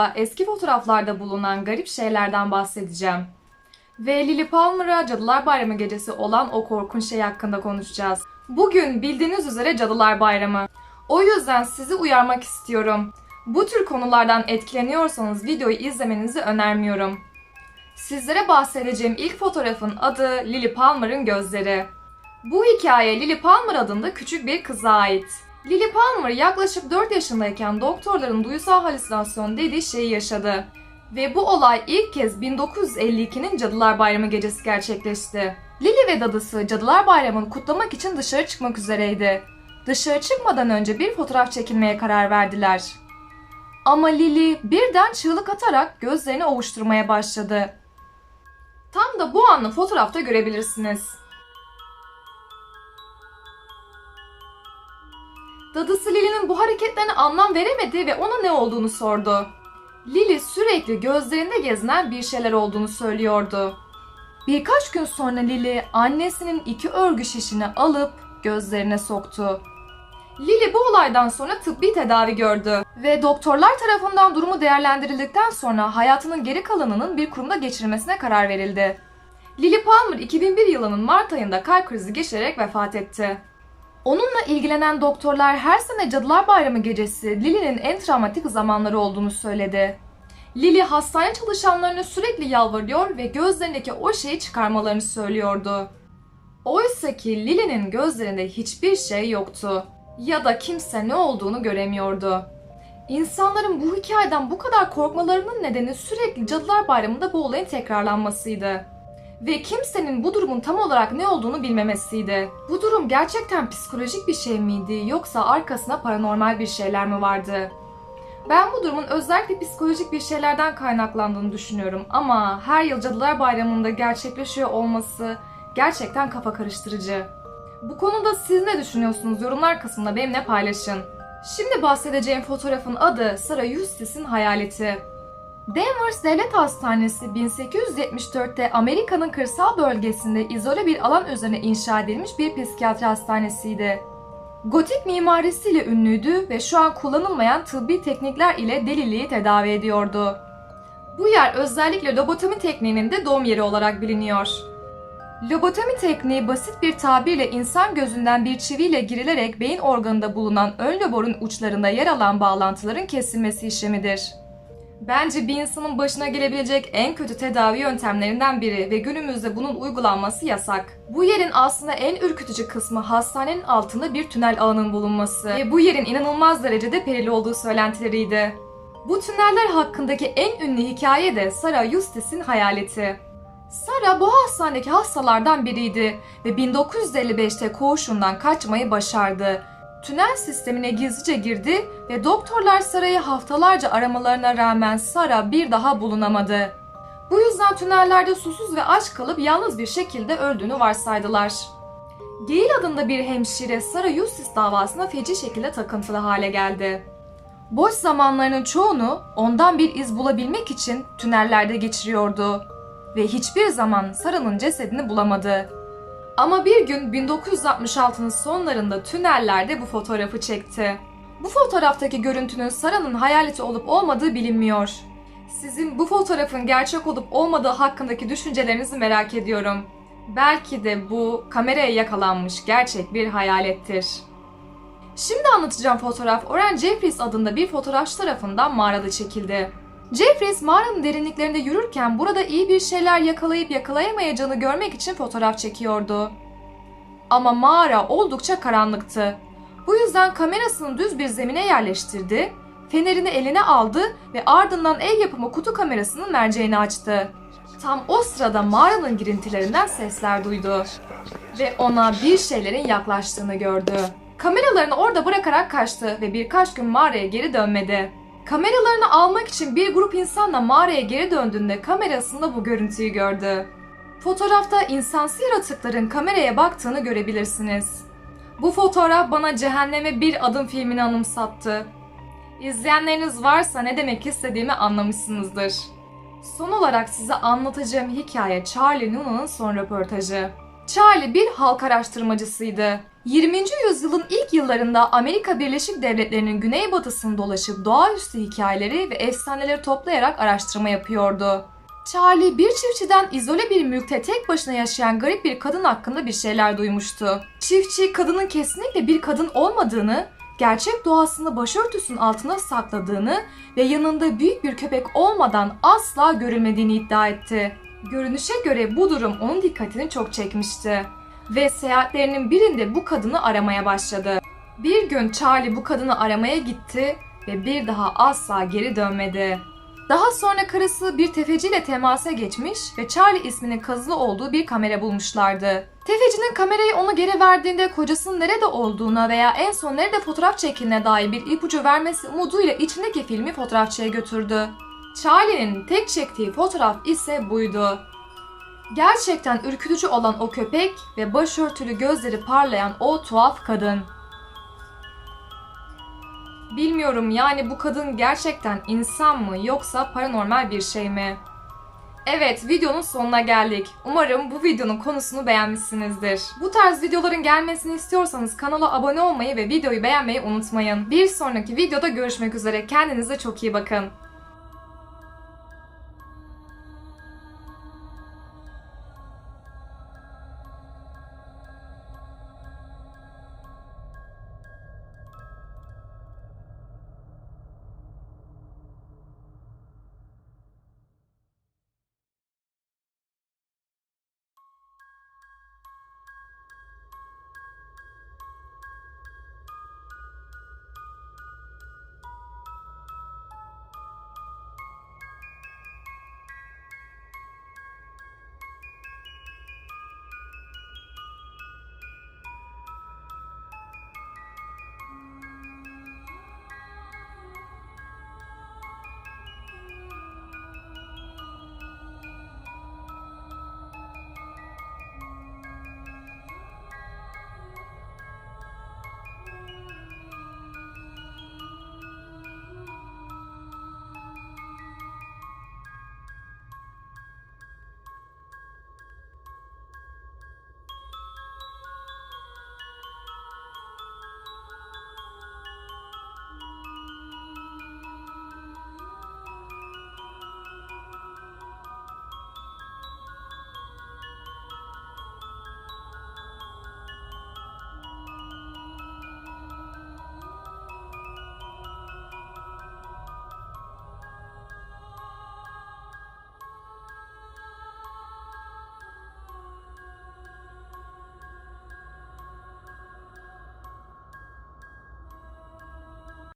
videomda eski fotoğraflarda bulunan garip şeylerden bahsedeceğim. Ve Lily Palmer'a Cadılar Bayramı gecesi olan o korkunç şey hakkında konuşacağız. Bugün bildiğiniz üzere Cadılar Bayramı. O yüzden sizi uyarmak istiyorum. Bu tür konulardan etkileniyorsanız videoyu izlemenizi önermiyorum. Sizlere bahsedeceğim ilk fotoğrafın adı Lily Palmer'ın gözleri. Bu hikaye Lily Palmer adında küçük bir kıza ait. Lily Palmer yaklaşık 4 yaşındayken doktorların duysal halüsinasyon dediği şeyi yaşadı. Ve bu olay ilk kez 1952'nin Cadılar Bayramı gecesi gerçekleşti. Lily ve dadısı Cadılar Bayramı'nı kutlamak için dışarı çıkmak üzereydi. Dışarı çıkmadan önce bir fotoğraf çekilmeye karar verdiler. Ama Lily birden çığlık atarak gözlerini ovuşturmaya başladı. Tam da bu anı fotoğrafta görebilirsiniz. Dadısı Lily'nin bu hareketlerine anlam veremedi ve ona ne olduğunu sordu. Lily sürekli gözlerinde gezinen bir şeyler olduğunu söylüyordu. Birkaç gün sonra Lily annesinin iki örgü şişini alıp gözlerine soktu. Lily bu olaydan sonra tıbbi tedavi gördü ve doktorlar tarafından durumu değerlendirildikten sonra hayatının geri kalanının bir kurumda geçirilmesine karar verildi. Lily Palmer 2001 yılının Mart ayında kalp krizi geçirerek vefat etti. Onunla ilgilenen doktorlar her sene Cadılar Bayramı gecesi Lily'nin en travmatik zamanları olduğunu söyledi. Lily hastane çalışanlarına sürekli yalvarıyor ve gözlerindeki o şeyi çıkarmalarını söylüyordu. Oysa ki Lily'nin gözlerinde hiçbir şey yoktu ya da kimse ne olduğunu göremiyordu. İnsanların bu hikayeden bu kadar korkmalarının nedeni sürekli Cadılar Bayramı'nda bu olayın tekrarlanmasıydı. Ve kimsenin bu durumun tam olarak ne olduğunu bilmemesiydi. Bu durum gerçekten psikolojik bir şey miydi yoksa arkasına paranormal bir şeyler mi vardı? Ben bu durumun özellikle psikolojik bir şeylerden kaynaklandığını düşünüyorum ama her yıl Cadılar Bayramı'nda gerçekleşiyor olması gerçekten kafa karıştırıcı. Bu konuda siz ne düşünüyorsunuz? Yorumlar kısmında benimle paylaşın. Şimdi bahsedeceğim fotoğrafın adı Sarah Eustece'in hayaleti. Danvers Devlet Hastanesi 1874'te Amerika'nın kırsal bölgesinde izole bir alan üzerine inşa edilmiş bir psikiyatri hastanesiydi. Gotik mimarisiyle ünlüydü ve şu an kullanılmayan tıbbi teknikler ile deliliği tedavi ediyordu. Bu yer özellikle lobotomi tekniğinin de doğum yeri olarak biliniyor. Lobotomi tekniği basit bir tabirle insan gözünden bir çiviyle girilerek beyin organında bulunan ön loborun uçlarında yer alan bağlantıların kesilmesi işlemidir. Bence bir insanın başına gelebilecek en kötü tedavi yöntemlerinden biri ve günümüzde bunun uygulanması yasak. Bu yerin aslında en ürkütücü kısmı hastanenin altında bir tünel ağının bulunması ve bu yerin inanılmaz derecede perili olduğu söylentileriydi. Bu tüneller hakkındaki en ünlü hikaye de Sarah Eustece'in hayaleti. Sarah bu hastanedeki hastalardan biriydi ve 1955'te koğuşundan kaçmayı başardı. Tünel sistemine gizlice girdi ve doktorlar Sarah'ı haftalarca aramalarına rağmen Sarah bir daha bulunamadı. Bu yüzden tünellerde susuz ve aç kalıp yalnız bir şekilde öldüğünü varsaydılar. Gail adında bir hemşire Sarah Eustace davasına feci şekilde takıntılı hale geldi. Boş zamanlarının çoğunu ondan bir iz bulabilmek için tünellerde geçiriyordu ve hiçbir zaman Sarah'ın cesedini bulamadı. Ama bir gün 1966'nın sonlarında tünellerde bu fotoğrafı çekti. Bu fotoğraftaki görüntünün Sarah'ın hayaleti olup olmadığı bilinmiyor. Sizin bu fotoğrafın gerçek olup olmadığı hakkındaki düşüncelerinizi merak ediyorum. Belki de bu kameraya yakalanmış gerçek bir hayalettir. Şimdi anlatacağım fotoğraf Oren Jeffries adında bir fotoğrafçı tarafından mağarada çekildi. Jeffries mağaranın derinliklerinde yürürken burada iyi bir şeyler yakalayıp yakalayamayacağını görmek için fotoğraf çekiyordu. Ama mağara oldukça karanlıktı. Bu yüzden kamerasını düz bir zemine yerleştirdi, fenerini eline aldı ve ardından el yapımı kutu kamerasının merceğini açtı. Tam o sırada mağaranın girintilerinden sesler duydu ve ona bir şeylerin yaklaştığını gördü. Kameralarını orada bırakarak kaçtı ve birkaç gün mağaraya geri dönmedi. Kameralarını almak için bir grup insanla mağaraya geri döndüğünde kamerasında bu görüntüyü gördü. Fotoğrafta insansı yaratıkların kameraya baktığını görebilirsiniz. Bu fotoğraf bana Cehenneme Bir Adım filmini anımsattı. İzleyenleriniz varsa ne demek istediğimi anlamışsınızdır. Son olarak size anlatacağım hikaye Charlie Noonan'ın son röportajı. Charlie bir halk araştırmacısıydı. 20. yüzyılın ilk yıllarında Amerika Birleşik Devletleri'nin güneybatısını dolaşıp doğaüstü hikayeleri ve efsaneleri toplayarak araştırma yapıyordu. Charlie bir çiftçiden izole bir mülkte tek başına yaşayan garip bir kadın hakkında bir şeyler duymuştu. Çiftçi kadının kesinlikle bir kadın olmadığını, gerçek doğasını başörtüsünün altına sakladığını ve yanında büyük bir köpek olmadan asla görülmediğini iddia etti. Görünüşe göre bu durum onun dikkatini çok çekmişti ve seyahatlerinin birinde bu kadını aramaya başladı. Bir gün Charlie bu kadını aramaya gitti ve bir daha asla geri dönmedi. Daha sonra karısı bir tefeciyle temasa geçmiş ve Charlie isminin kazılı olduğu bir kamera bulmuşlardı. Tefecinin kamerayı ona geri verdiğinde kocasının nerede olduğuna veya en son nerede fotoğraf çekildiğine dair bir ipucu vermesi umuduyla içindeki filmi fotoğrafçıya götürdü. Charlie'nin tek çektiği fotoğraf ise buydu. Gerçekten ürkütücü olan o köpek ve başörtülü gözleri parlayan o tuhaf kadın. Bilmiyorum yani bu kadın gerçekten insan mı yoksa paranormal bir şey mi? Evet videonun sonuna geldik. Umarım bu videonun konusunu beğenmişsinizdir. Bu tarz videoların gelmesini istiyorsanız kanala abone olmayı ve videoyu beğenmeyi unutmayın. Bir sonraki videoda görüşmek üzere. Kendinize çok iyi bakın.